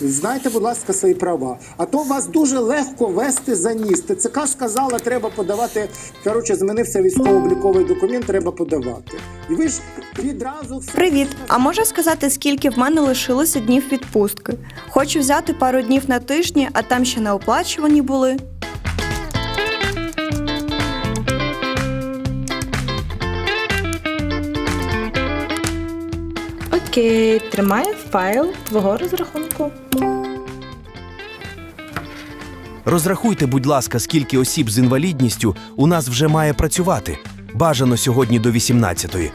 Знайте, будь ласка, свої права. А то вас дуже легко вести за ніс. ТЦК сказала, треба подавати. Коротше, змінився військово-обліковий документ, треба подавати. І ви ж відразу все. Привіт! А можеш сказати, скільки в мене лишилося днів відпустки? Хочу взяти пару днів на тижні, а там ще не оплачувані були. Окей, тримаю файл твого розрахунку. Розрахуйте, будь ласка, скільки осіб з інвалідністю у нас вже має працювати. Бажано сьогодні до 18-ї.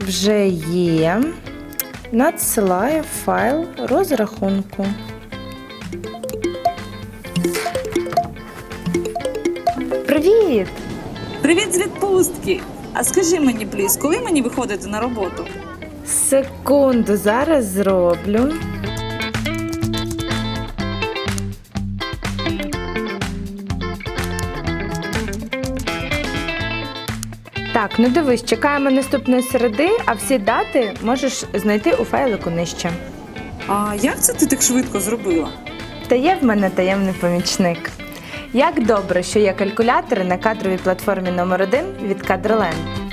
Вже є. Надсилаю файл розрахунку. Привіт! Привіт з відпустки! А скажи мені, пліс, коли мені виходити на роботу? Секунду, зараз зроблю. Так, ну дивись, чекаємо наступної середи, а всі дати можеш знайти у файлику нижче. А як це ти так швидко зробила? Та є в мене таємний помічник. Як добре, що є калькулятори на кадровій платформі номер 1 від Кадроленд.